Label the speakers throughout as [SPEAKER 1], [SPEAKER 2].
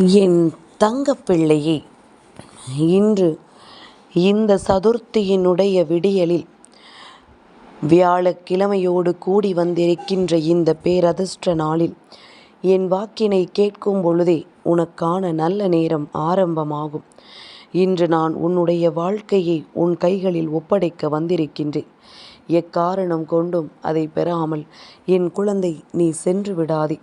[SPEAKER 1] என் தங்கப்பிள்ளையே இன்று இந்த சதுர்த்தியினுடைய விடியலில் வியாழக்கிழமையோடு கூடி வந்திருக்கின்ற இந்த பேரதிர்ஷ்ட நாளில் என் வாக்கினை கேட்கும் பொழுதே உனக்கான நல்ல நேரம் ஆரம்பமாகும். இன்று நான் உன்னுடைய வாழ்க்கையை உன் கைகளில் ஒப்படைக்க வந்திருக்கின்றேன். எக்காரணம் கொண்டும் அதை பெறாமல் என் குழந்தை நீ சென்று விடாதே.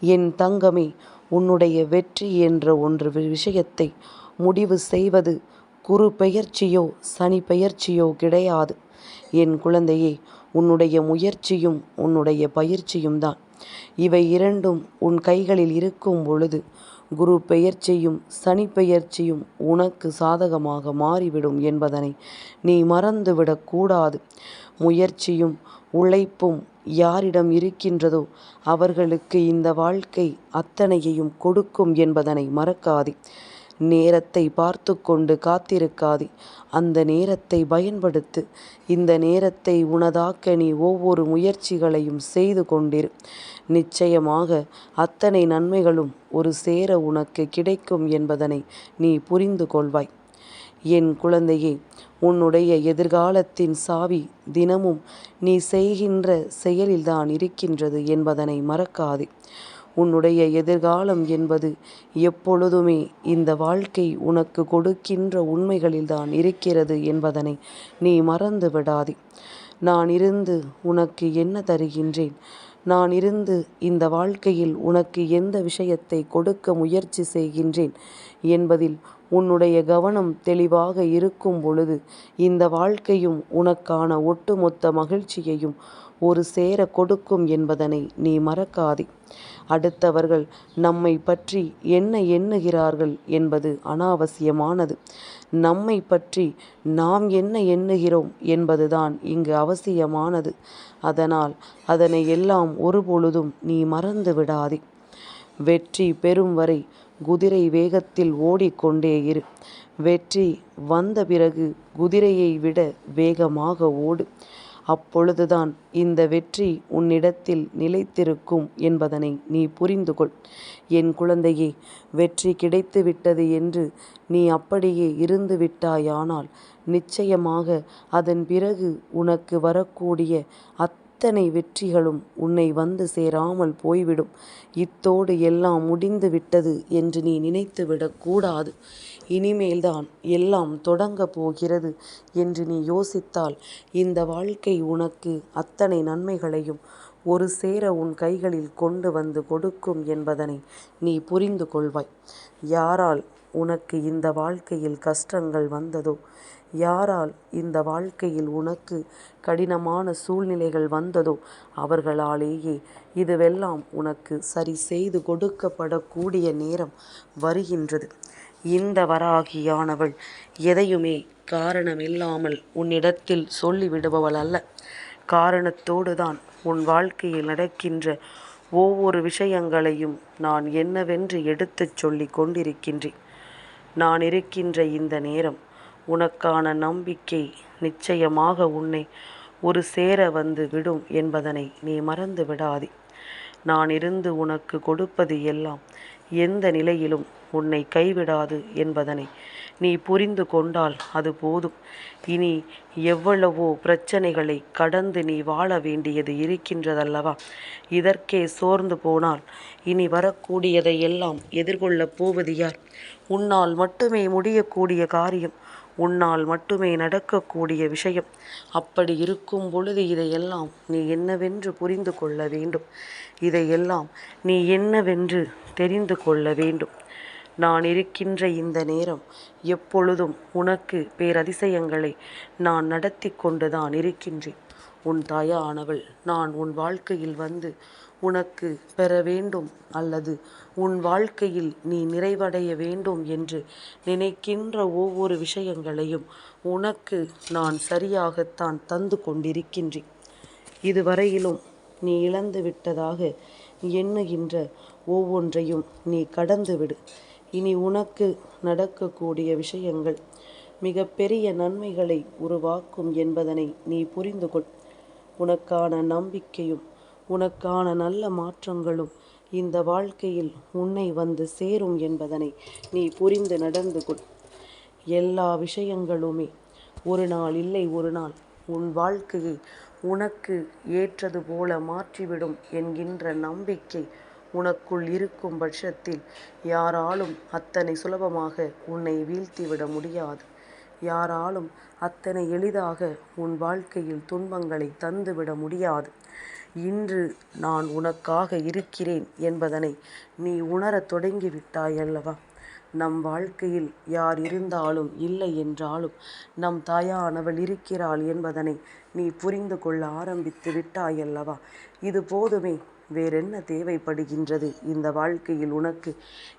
[SPEAKER 1] என் தங்கமே உன்னுடைய வெற்றி என்ற ஒன்று விஷயத்தை முடிவு செய்வது குரு பெயர்ச்சியோ சனி பெயர்ச்சியோ கிடையாது. என் குழந்தையே உன்னுடைய முயற்சியும் உன்னுடைய பயிற்சியும் தான். இவை இரண்டும் உன் கைகளில் இருக்கும் பொழுது குரு பெயர்ச்சியும் சனி பெயர்ச்சியும் உனக்கு சாதகமாக மாறிவிடும் என்பதனை நீ மறந்துவிடக்கூடாது முயற்சியும் உழைப்பும் யாரிடம் இருக்கின்றதோ அவர்களுக்கு இந்த வாழ்க்கை அத்தனையையும் கொடுக்கும் என்பதனை மறக்காதே. நேரத்தை பார்த்து கொண்டு காத்திருக்காதே. அந்த நேரத்தை பயன்படுத்து இந்த நேரத்தை உனதாக்க நீ ஒவ்வொரு முயற்சிகளையும் செய்து கொண்டிரு. நிச்சயமாக அத்தனை நன்மைகளும் ஒரு சேர உனக்கு கிடைக்கும் என்பதனை நீ புரிந்து கொள்வாய். என் குழந்தையே உன்னுடைய எதிர்காலத்தின் சாவி தினமும் நீ செய்கின்ற செயலில்தான் இருக்கின்றது என்பதனை மறக்காதே. உன்னுடைய எதிர்காலம் என்பது எப்பொழுதுமே இந்த வாழ்க்கை உனக்கு கொடுக்கின்ற உண்மைகளில்தான் இருக்கிறது என்பதனை நீ மறந்து விடாதே. நான் இருந்து உனக்கு என்ன தருகின்றேன்? நான் இருந்து இந்த வாழ்க்கையில் உனக்கு எந்த விஷயத்தை கொடுக்க முயற்சி செய்கின்றேன் என்பதில் உன்னுடைய கவனம் தெளிவாக இருக்கும் பொழுது இந்த வாழ்க்கையும் உனக்கான ஒட்டுமொத்த மகிழ்ச்சியையும் ஒரு சேர கொடுக்கும் என்பதனை நீ மறக்காதே. அடுத்தவர்கள் நம்மை பற்றி என்ன எண்ணுகிறார்கள் என்பது அனாவசியமானது. நம்மை பற்றி நாம் என்ன எண்ணுகிறோம் என்பதுதான் இங்கு அவசியமானது. அதனால் அதனை எல்லாம் ஒருபொழுதும் நீ மறந்து விடாதே. வெற்றி பெறும் வரை குதிரை வேகத்தில் ஓடிக்கொண்டே இரு. வெற்றி வந்த பிறகு குதிரையை விட வேகமாக ஓடு. அப்பொழுதுதான் இந்த வெற்றி உன்னிடத்தில் நிலைத்திருக்கும் என்பதனை நீ புரிந்து கொள். என் குழந்தையே வெற்றி கிடைத்து விட்டது என்று நீ அப்படியே இருந்து விட்டாயானால் நிச்சயமாக அதன் பிறகு உனக்கு வரக்கூடிய அத் அத்தனை வெற்றிகளும் உன்னை வந்து சேராமல் போய்விடும். இத்தோடு எல்லாம் முடிந்து விட்டது என்று நீ நினைத்து விடக்கூடாது இனிமேல்தான் எல்லாம் தொடங்கப் போகிறது என்று நீ யோசித்தால் இந்த வாழ்க்கை உனக்கு அத்தனை நன்மைகளையும் ஒரு சேர உன் கைகளில் கொண்டு வந்து கொடுக்கும் என்பதனை நீ புரிந்து கொள்வாய். யாரால் உனக்கு இந்த வாழ்க்கையில் கஷ்டங்கள் வந்ததோ யாரால் இந்த வாழ்க்கையில் உனக்கு கடினமான சூழ்நிலைகள் வந்ததோ அவர்களாலேயே இதுவெல்லாம் உனக்கு சரி செய்து கொடுக்கப்படக்கூடிய நேரம் வருகின்றது. இந்த வராகியானவள் எதையுமே காரணமில்லாமல் உன்னிடத்தில் சொல்லிவிடுபவள் அல்ல. காரணத்தோடு தான் உன் வாழ்க்கையில் நடக்கின்ற ஒவ்வொரு விஷயங்களையும் நான் என்னவென்று எடுத்துச் சொல்லி கொண்டிருக்கின்றேன். நான் இருக்கின்ற இந்த நேரம் உனக்கான நம்பிக்கை நிச்சயமாக உன்னை ஒரு சேர வந்து விடும் என்பதனை நீ மறந்து விடாதே. நான் இருந்து உனக்கு கொடுப்பது எல்லாம் எந்த நிலையிலும் உன்னை கைவிடாது என்பதனை நீ புரிந்து கொண்டால் அது போதும். இனி எவ்வளவோ பிரச்சனைகளை கடந்து நீ வாழ வேண்டியது இருக்கின்றதல்லவா? இதற்கே சோர்ந்து போனால் இனி வரக்கூடியதை எல்லாம் எதிர்கொள்ளப் போவது யார்? உன்னால் மட்டுமே முடியக்கூடிய காரியம் உன்னால் மட்டுமே நடக்கக்கூடிய விஷயம். அப்படி இருக்கும் பொழுது இதையெல்லாம் நீ என்னவென்று புரிந்து கொள்ள வேண்டும். இதையெல்லாம் நீ என்னவென்று தெரிந்து கொள்ள வேண்டும். நான் இருக்கின்ற இந்த நேரம் எப்பொழுதும் உனக்கு பேரதிசயங்களை நான் நடத்தி கொண்டுதான் இருக்கின்றேன். உன் தாயானவள் நான் உன் வாழ்க்கையில் வந்து உனக்கு பெற வேண்டும் அல்லது உன் வாழ்க்கையில் நீ நிறைவடைய வேண்டும் என்று நினைக்கின்ற ஒவ்வொரு விஷயங்களையும் உனக்கு நான் சரியாகத்தான் தந்து கொண்டிருக்கின்றேன். இதுவரையிலும் நீ இழந்து விட்டதாக எண்ணுகின்ற ஒவ்வொன்றையும் நீ கடந்துவிடு இனி உனக்கு நடக்கக்கூடிய விஷயங்கள் மிகப்பெரிய நன்மைகளை உருவாக்கும் என்பதனை நீ புரிந்து கொள் உனக்கான நம்பிக்கையும் உனக்கான நல்ல மாற்றங்களும் இந்த வாழ்க்கையில் உன்னை வந்து சேரும் என்பதனை நீ புரிந்து நடந்து கொள். எல்லா விஷயங்களுமே ஒரு நாள் இல்லை ஒரு நாள் உன் வாழ்க்கையை உனக்கு ஏற்றது போல மாற்றிவிடும் என்கின்ற நம்பிக்கை உனக்குள் இருக்கும் பட்சத்தில் யாராலும் அத்தனை சுலபமாக உன்னை வீழ்த்திவிட முடியாது. யாராலும் அத்தனை எளிதாக உன் வாழ்க்கையில் துன்பங்களை தந்துவிட முடியாது. இன்று நான் உனக்காக இருக்கிறேன் என்பதனை நீ உணரத் தொடங்கிவிட்டாய் அல்லவா நம் வாழ்க்கையில் யார் இருந்தாலும் இல்லை என்றாலும் நம் தாயானவள் இருக்கிறாள் என்பதனை நீ புரிந்து கொள்ள ஆரம்பித்து விட்டாயல்லவா? இது போதுமே. வேறென்ன தேவைப்படுகின்றது இந்த வாழ்க்கையில் உனக்கு?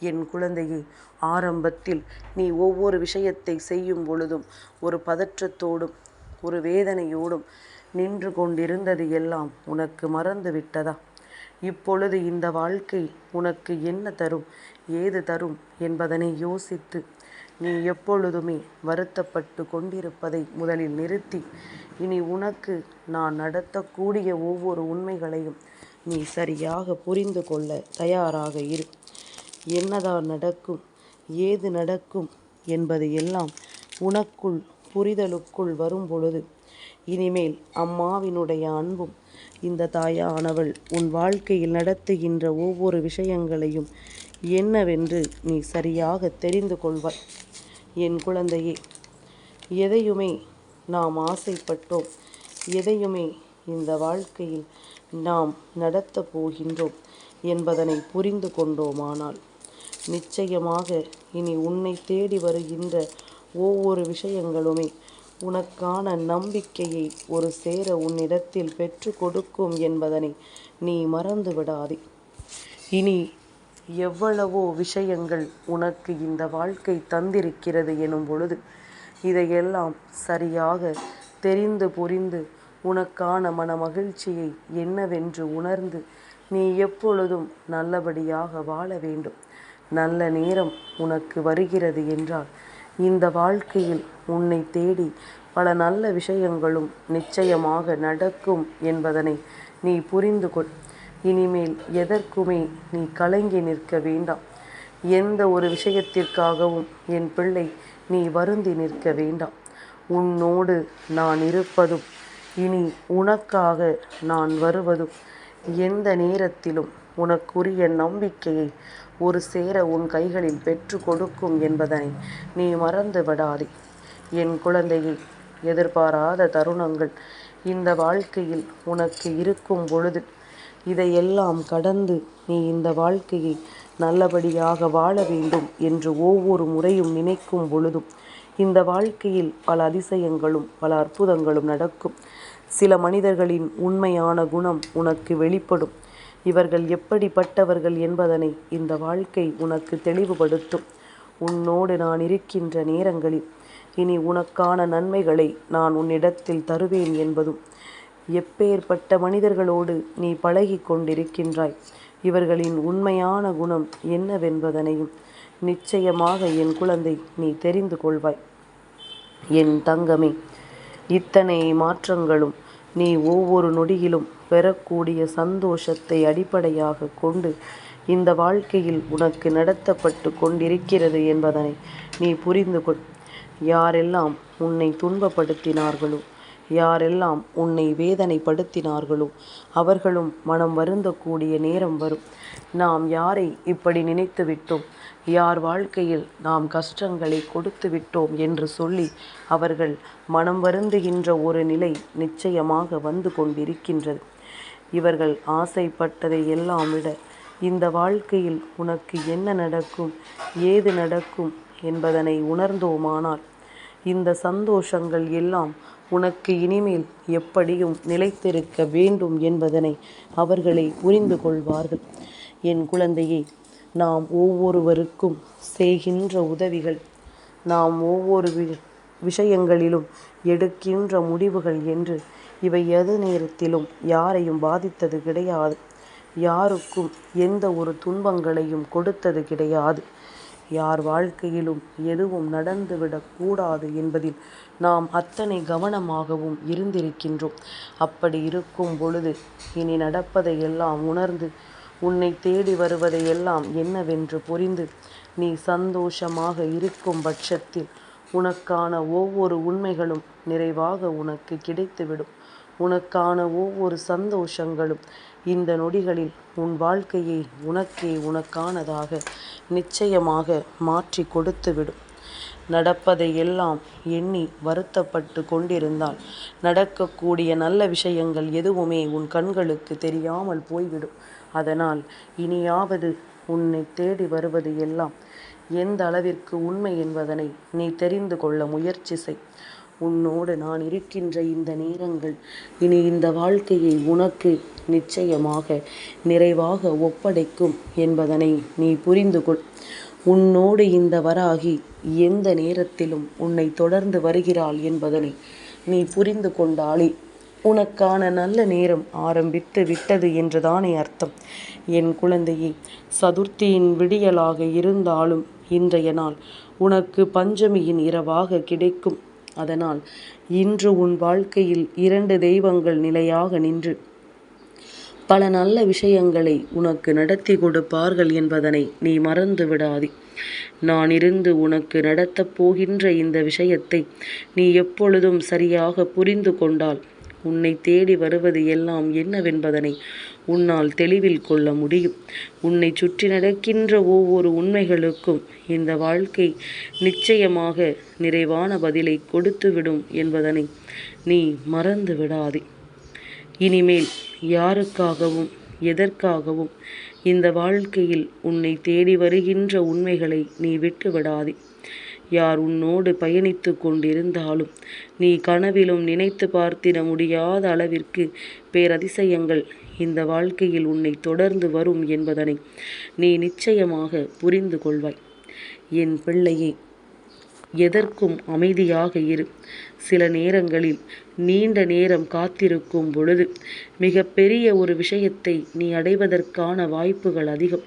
[SPEAKER 1] என் குழந்தையை ஆரம்பத்தில் நீ ஒவ்வொரு விஷயத்தை செய்யும் பொழுதும் ஒரு பதற்றத்தோடும் ஒரு வேதனையோடும் நின்று கொண்டிருந்தது எல்லாம் உனக்கு மறந்து விட்டதா? இப்பொழுது இந்த வாழ்க்கை உனக்கு என்ன தரும் ஏது தரும் என்பதனை யோசித்து நீ எப்பொழுதுமே வருத்தப்பட்டு கொண்டிருப்பதை முதலில் நிறுத்தி இனி உனக்கு நான் நடத்தக்கூடிய ஒவ்வொரு உண்மைகளையும் நீ சரியாக புரிந்து கொள்ள தயாராக இரு. என்னதான் நடக்கும் ஏது நடக்கும் என்பது எல்லாம் உனக்குள் புரிதலுக்குள் வரும் பொழுது இனிமேல் அம்மாவினுடைய அன்பும் இந்த தாயானவள் உன் வாழ்க்கையில் நடத்துகின்ற ஒவ்வொரு விஷயங்களையும் என்னவென்று நீ சரியாக தெரிந்து கொள்வாய். என் குழந்தையே எதையுமே நாம் ஆசைப்பட்டோம். எதையுமே இந்த வாழ்க்கையில் நாம் நடத்தப் போகின்றோம் என்பதனை புரிந்து கொண்டோமானால் நிச்சயமாக இனி உன்னை தேடி வருகின்ற ஒவ்வொரு விஷயங்களுமே உனக்கான நம்பிக்கையை ஒரு சேர உன்னிடத்தில் பெற்று கொடுக்கும் என்பதனை நீ மறந்து விடாதே இனி எவ்வளவோ விஷயங்கள் உனக்கு இந்த வாழ்க்கை தந்திருக்கிறது எனும் பொழுது இதையெல்லாம் சரியாக தெரிந்து புரிந்து உனக்கான மன மகிழ்ச்சியை என்னவென்று உணர்ந்து நீ எப்பொழுதும் நல்லபடியாக வாழ வேண்டும். நல்ல நேரம் உனக்கு வருகிறது என்றால் இந்த வாழ்க்கையில் உன்னை தேடி பல நல்ல விஷயங்களும் நிச்சயமாக நடக்கும் என்பதனை நீ புரிந்து கொள். இனிமேல் எதற்குமே நீ கலங்கி நிற்க வேண்டாம். எந்த ஒரு விஷயத்திற்காகவும் என் பிள்ளை நீ வருந்தி நிற்க வேண்டாம். உன்னோடு நான் இருப்பதும் இனி உனக்காக நான் வருவதும் எந்த நேரத்திலும் உனக்குரிய நம்பிக்கையை ஒரு சேர உன் கைகளில் பெற்று கொடுக்கும் என்பதனை நீ மறந்து விடாதே. என் குழந்தையை எதிர்பாராத தருணங்கள் இந்த வாழ்க்கையில் உனக்கு இருக்கும் பொழுது இதையெல்லாம் கடந்து நீ இந்த வாழ்க்கையை நல்லபடியாக வாழ வேண்டும் என்று ஒவ்வொரு முறையும் நினைக்கும் பொழுதும் இந்த வாழ்க்கையில் பல அதிசயங்களும் பல அற்புதங்களும் நடக்கும். சில மனிதர்களின் உண்மையான குணம் உனக்கு வெளிப்படும். இவர்கள் எப்படிப்பட்டவர்கள் என்பதனை இந்த வாழ்க்கை உனக்கு தெளிவுபடுத்தும். உன்னோடு நான் இருக்கின்ற நேரங்களில் இனி உனக்கான நன்மைகளை நான் உன்னிடத்தில் தருவேன் என்பதும் எப்பேற்பட்ட மனிதர்களோடு நீ பழகி கொண்டிருக்கின்றாய். இவர்களின் உண்மையான குணம் என்னவென்பதனையும் நிச்சயமாக என் குழந்தை நீ தெரிந்து கொள்வாய். என் தங்கமே இத்தனை மாற்றங்களும் நீ ஒவ்வொரு நொடியிலும் பெறக்கூடிய சந்தோஷத்தை அடிப்படையாக கொண்டு இந்த வாழ்க்கையில் உனக்கு நடத்தப்பட்டு கொண்டிருக்கிறது என்பதனை நீ புரிந்து கொள் யாரெல்லாம் உன்னை துன்பப்படுத்தினார்களோ யாரெல்லாம் உன்னை வேதனைப்படுத்தினார்களோ அவர்களும் மனம் வருந்தக்கூடிய நேரம் வரும். நாம் யாரை இப்படி நினைத்து விட்டோம்? யார் வாழ்க்கையில் நாம் கஷ்டங்களை கொடுத்து விட்டோம் என்று சொல்லி அவர்கள் மனம் வருந்துகின்ற ஒரு நிலை நிச்சயமாக வந்து கொண்டிருக்கின்றது. இவர்கள் ஆசைப்பட்டதை எல்லாம் விட இந்த வாழ்க்கையில் உனக்கு என்ன நடக்கும் ஏது நடக்கும் என்பதனை உணர்ந்தோமானால் இந்த சந்தோஷங்கள் எல்லாம் உனக்கு இனிமேல் எப்படியும் நிலைத்திருக்க வேண்டும் என்பதனை அவர்களை புரிந்து கொள்வார்கள். என் குழந்தையை நாம் ஒவ்வொருவருக்கும் செய்கின்ற உதவிகள் நாம் ஒவ்வொரு விஷயங்களிலும் எடுக்கின்ற முடிவுகள் என்று இவை எது நேரத்திலும் யாரையும் பாதித்தது கிடையாது. யாருக்கும் எந்த ஒரு துன்பங்களையும் கொடுத்தது கிடையாது. யார் வாழ்க்கையிலும் எதுவும் நடந்துவிடக்கூடாது என்பதில் நாம் அத்தனை கவனமாகவும் இருந்திருக்கின்றோம். அப்படி இருக்கும் பொழுது இனி நடப்பதை எல்லாம் உணர்ந்து உன்னை தேடி வருவதை எல்லாம் என்னவென்று புரிந்து நீ சந்தோஷமாக இருக்கும் பட்சத்தில் உனக்கான ஒவ்வொரு உண்மைகளும் நிறைவாக உனக்கு கிடைத்துவிடும். உனக்கான ஒவ்வொரு சந்தோஷங்களும் இந்த நொடிகளில் உன் வாழ்க்கையை உனக்கே உனக்கானதாக நிச்சயமாக மாற்றி கொடுத்துவிடும். நடப்பதை எல்லாம் எண்ணி வருத்தப்பட்டு கொண்டிருந்தால் நடக்கக்கூடிய நல்ல விஷயங்கள் எதுவுமே உன் கண்களுக்கு தெரியாமல் போய்விடும். அதனால் இனியாவது உன்னை தேடி வருவது எல்லாம் எந்த அளவிற்கு உண்மை என்பதனை நீ தெரிந்து கொள்ள முயற்சி செய். உன்னோடு நான் இருக்கின்ற இந்த நேரங்கள் இனி இந்த வாழ்க்கையை உனக்கு நிச்சயமாக நிறைவாக ஒப்படைக்கும் என்பதனை நீ புரிந்து கொள். உன்னோடு இந்த வராகி எந்த நேரத்திலும் உன்னை தொடர்ந்து வருகிறாள் என்பதனை நீ புரிந்து கொண்டாலே உனக்கான நல்ல நேரம் ஆரம்பித்து விட்டது என்றுதானே அர்த்தம். என் குழந்தையே சதுர்த்தியின் விடியலாக இருந்தாலும் இன்றைய நாள் உனக்கு பஞ்சமியின் இரவாக கிடைக்கும். அதனால் இன்று உன் வாழ்க்கையில் இரண்டு தெய்வங்கள் நிலையாக நின்று பல நல்ல விஷயங்களை உனக்கு நடத்தி கொடுப்பார்கள் என்பதனை நீ மறந்து விடாதே. நான் இருந்து உனக்கு நடத்தப் போகின்ற இந்த விஷயத்தை நீ எப்பொழுதும் சரியாக புரிந்து கொண்டால் உன்னை தேடி வருவது எல்லாம் என்னவென்பதனை உன்னால் தெளிவில் கொள்ள முடியும். உன்னை சுற்றி நடக்கின்ற ஒவ்வொரு உண்மைகளுக்கும் இந்த வாழ்க்கை நிச்சயமாக நிறைவான பதிலை கொடுத்துவிடும் என்பதனை நீ மறந்து விடாதே இனிமேல் யாருக்காகவும் எதற்காகவும் இந்த வாழ்க்கையில் உன்னை தேடி வருகின்ற உண்மைகளை நீ விட்டு விடாதே யார் உன்னோடு பயணித்து கொண்டிருந்தாலும் நீ கனவிலும் நினைத்து பார்த்திட முடியாத அளவிற்கு பேரதிசயங்கள் இந்த வாழ்க்கையில் உன்னை தொடர்ந்து வரும் என்பதனை நீ நிச்சயமாக புரிந்து கொள்வாய். என் பிள்ளையே எதற்கும் அமைதியாக இரு. சில நேரங்களில் நீண்ட நேரம் காத்திருக்கும் பொழுது மிக பெரிய ஒரு விஷயத்தை நீ அடைவதற்கான வாய்ப்புகள் அதிகம்.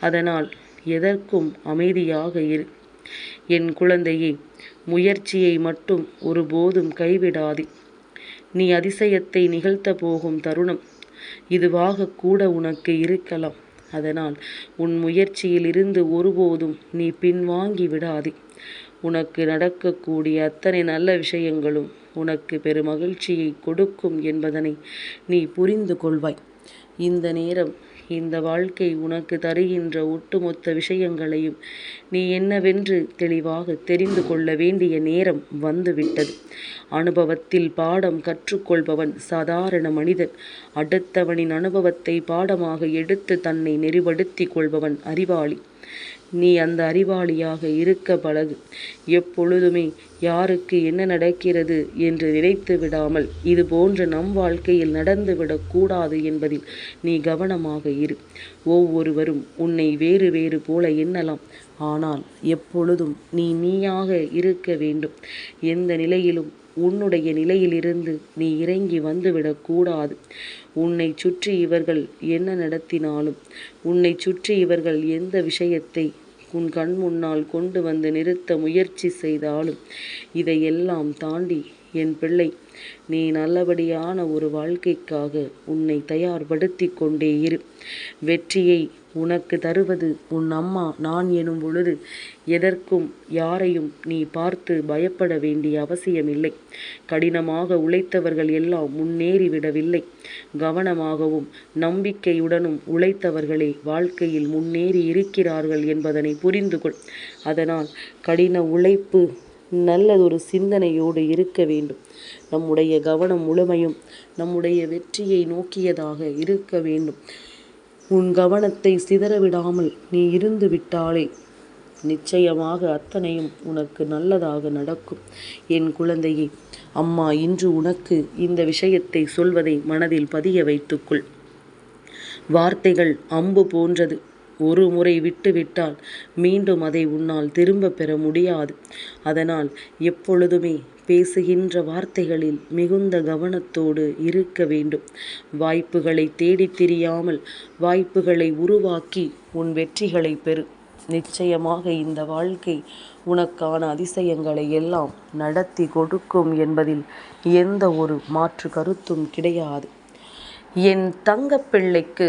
[SPEAKER 1] அதனால் எதற்கும் அமைதியாக இரு. என் குழந்தையே முயற்சியை மட்டும் ஒருபோதும் கைவிடாதே. நீ அதிசயத்தை நிகழ்த்த போகும் தருணம் இதுவாக கூட உனக்கு இருக்கலாம். அதனால் உன் முயற்சியில் இருந்து ஒருபோதும் நீ பின்வாங்கி விடாதே. உனக்கு நடக்கக்கூடிய அத்தனை நல்ல விஷயங்களும் உனக்கு பெருமகிழ்ச்சியை கொடுக்கும் என்பதனை நீ புரிந்து கொள்வாய். இந்த நேரம் இந்த வாழ்க்கை உனக்கு தருகின்ற ஒட்டுமொத்த விஷயங்களையும் நீ என்னவென்று தெளிவாக தெரிந்து கொள்ள வேண்டிய நேரம் வந்துவிட்டது. அனுபவத்தில் பாடம் கற்றுக்கொள்பவன் சாதாரண மனிதன். அடுத்தவனின் அனுபவத்தை பாடமாக எடுத்து தன்னை நெறிப்படுத்தி கொள்பவன் அறிவாளி. நீ அந்த அறிவாளியாக இருக்க பழகு. எப்பொழுதுமே யாருக்கு என்ன நடக்கிறது என்று நினைத்து விடாமல் இது போன்ற நம் வாழ்க்கையில் நடந்துவிடக்கூடாது என்பதில் நீ கவனமாக இரு. ஒவ்வொருவரும் உன்னை வேறு வேறு போல எண்ணலாம். ஆனால் எப்பொழுதும் நீ நீயாக இருக்க வேண்டும். எந்த நிலையிலும் உன்னுடைய நிலையிலிருந்து நீ இறங்கி வந்துவிடக்கூடாது உன்னை சுற்றி இவர்கள் என்ன நடத்தினாலும் உன்னை சுற்றி இவர்கள் எந்த விஷயத்தை உன் கண் முன்னால் கொண்டு வந்து நிறுத்த முயற்சி செய்தாலும் இதையெல்லாம் தாண்டி என் பிள்ளை நீ நல்லபடியான ஒரு வாழ்க்கைக்காக உன்னை தயார்படுத்தி கொண்டே இரு. வெற்றியை உனக்கு தருவது உன் அம்மா நான் எனும் பொழுது எதற்கும் யாரையும் நீ பார்த்து பயப்பட வேண்டிய அவசியமில்லை. கடினமாக உழைத்தவர்கள் எல்லாம் முன்னேறிவிடவில்லை கவனமாகவும் நம்பிக்கையுடனும் உழைத்தவர்களே வாழ்க்கையில் முன்னேறி இருக்கிறார்கள் என்பதனை புரிந்து கொள் அதனால் கடின உழைப்பு நல்லதொரு சிந்தனையோடு இருக்க வேண்டும். நம்முடைய கவனம் முழுமையும் நம்முடைய வெற்றியை நோக்கியதாக இருக்க வேண்டும். உன் கவனத்தை சிதறவிடாமல் நீ இருந்து விட்டாலே நிச்சயமாக அத்தனையும் உனக்கு நல்லதாக நடக்கும். என் குழந்தையே அம்மா இன்று உனக்கு இந்த விஷயத்தை சொல்வதை மனதில் பதிய வைத்துக்கொள். வார்த்தைகள் அம்பு போன்றது. ஒரு முறை விட்டுவிட்டால் மீண்டும் அதை உன்னால் திரும்ப பெற முடியாது. அதனால் எப்பொழுதுமே பேசுகின்ற வார்த்தைகளில் மிகுந்த கவனத்தோடு இருக்க வேண்டும். வாய்ப்புகளை தேடித் திரியாமல் வாய்ப்புகளை உருவாக்கி உன் வெற்றிகளை பெறு. நிச்சயமாக இந்த வாழ்க்கை உனக்கான அதிசயங்களை எல்லாம் நடத்தி கொடுக்கும் என்பதில் எந்த ஒரு மாற்று கருத்தும் கிடையாது. என் தங்கப்பிள்ளைக்கு